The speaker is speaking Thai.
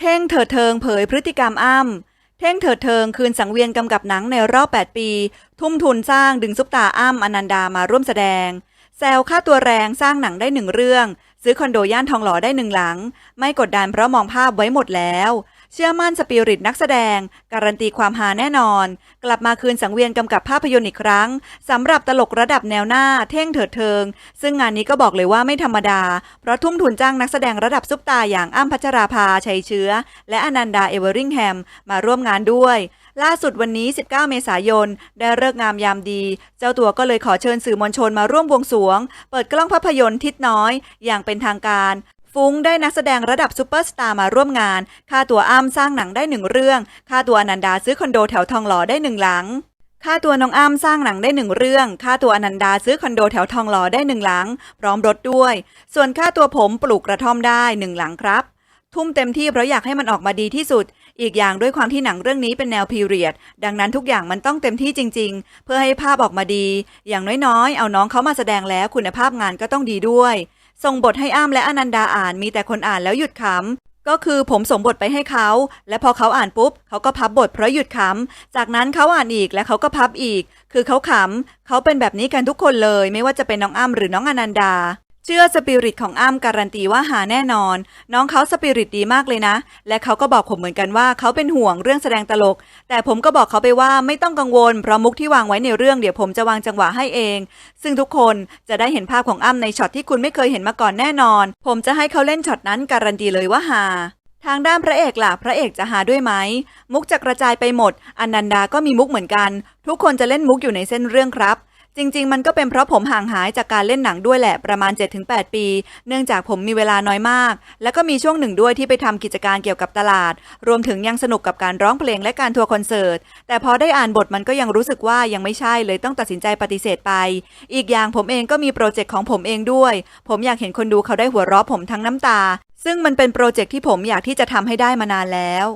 เท่งเถิดเทิงเผยพฤติกรรมอ้ำเท่งเถิดเทิงคืนสังเวียนกำกับหนังในรอบ 8 ปี ทุ่มทุนสร้างดึงซุปตาอ้ำอนันดามาร่วมแสดง แซวค่าตัวแรงสร้างหนังได้หนึ่งเรื่อง ซื้อคอนโดย่านทองหล่อได้หนึ่งหลัง ไม่กดดันเพราะมองภาพไว้หมดแล้ว เชื่อมั่นสปิริตนักแสดง การันตีความฮาแน่นอน กลับมาคืนสังเวียนกำกับภาพยนตร์อีกครั้งสำหรับตลกระดับแนวหน้าเท่งเถิดเทิง ซึ่งงานนี้ก็บอกเลยว่าไม่ธรรมดา เพราะทุ่มทุนจ้างนักแสดงระดับซุปตาอย่างอ้ำพัชราภาชัยเชื้อ และอนันดาเอเวอริงแฮมมาร่วมงานด้วยล่าสุดวันนี้ 19 เมษายน ได้เลิกงามยามดี เจ้าตัวก็เลยขอเชิญสื่อมวลชนมาร่วมวงสวง เปิดกล้องภาพยนตร์ทิศน้อย อย่างเป็นทางการ ฟุ้งได้นักแสดงระดับซูเปอร์สตาร์มาร่วมงาน ค่าตัวอ้ำสร้างหนังได้หนึ่งเรื่อง ค่าตัวอนันดาซื้อคอนโดแถวทองหล่อได้หนึ่งหลังค่าตัวน้องอ้ำสร้างหนังได้หนึ่งเรื่อง ค่าตัวอนันดาซื้อคอนโดแถวทองหล่อได้หนึ่งหลัง พร้อมรถด้วย ส่วนค่าตัวผมปลูกกระท่อมได้หนึ่งหลังครับ ทุ่มเต็มที่เพราะอยากให้มันออกมาดีที่สุด อีกอย่างด้วยความที่หนังเรื่องนี้เป็นแนวพีเรียด ดังนั้นทุกอย่างมันต้องเต็มที่จริง ๆ เพื่อให้ภาพออกมาดี อย่างน้อยๆ เอาน้องเขามาแสดงแล้วคุณภาพงานก็ต้องดีด้วย ส่งบทให้อ้ำและอนันดาอ่านมีแต่คนอ่านแล้วหยุดขำก็คือผมส่งบทไปให้เขา และพอเขาอ่านปุ๊บเขาก็พับบทเพราะหยุดขำจากนั้นเขาอ่านอีกและเขาก็พับอีก คือเขาขำเขาเป็นแบบนี้กันทุกคนเลย ไม่ว่าจะเป็นน้องอ้ำหรือน้องอนันดา เชื่อสปิริตของอ้ำการันตีว่าหาแน่นอน น้องเขาสปิริตดีมากเลยนะ และเขาก็บอกผมเหมือนกันว่าเขาเป็นห่วงเรื่องแสดงตลก แต่ผมก็บอกเขาไปว่าไม่ต้องกังวลเพราะมุกที่วางไว้ในเรื่องเดี๋ยวผมจะวางจังหวะให้เอง ซึ่งทุกคนจะได้เห็นภาพของอ้ำในช็อตที่คุณไม่เคยเห็นมาก่อนแน่นอน ผมจะให้เขาเล่นช็อตนั้นการันตีเลยว่าหาทางด้านพระเอกล่ะพระเอกจะหาด้วยไหม มุกจะกระจายไปหมด อนันดาก็มีมุกเหมือนกัน ทุกคนจะเล่นมุกอยู่ในเส้นเรื่องครับ จริง ๆ มันก็เป็นเพราะผมห่างหายจากการเล่นหนังด้วยแหละประมาณ 7-8 ปี เนื่องจากผมมีเวลาน้อยมาก แล้วก็มีช่วงหนึ่งด้วยที่ไปทำกิจการเกี่ยวกับตลาด รวมถึงยังสนุกกับการร้องเพลงและการทัวร์คอนเสิร์ต แต่พอได้อ่านบทมันก็ยังรู้สึกว่ายังไม่ใช่เลยต้องตัดสินใจปฏิเสธไป อีกอย่างผมเองก็มีโปรเจกต์ของผมเองด้วย ผมอยากเห็นคนดูเขาได้หัวเราะผมทั้งน้ำตา ซึ่งมันเป็นโปรเจกต์ที่ผมอยากที่จะทำให้ได้มานานแล้ว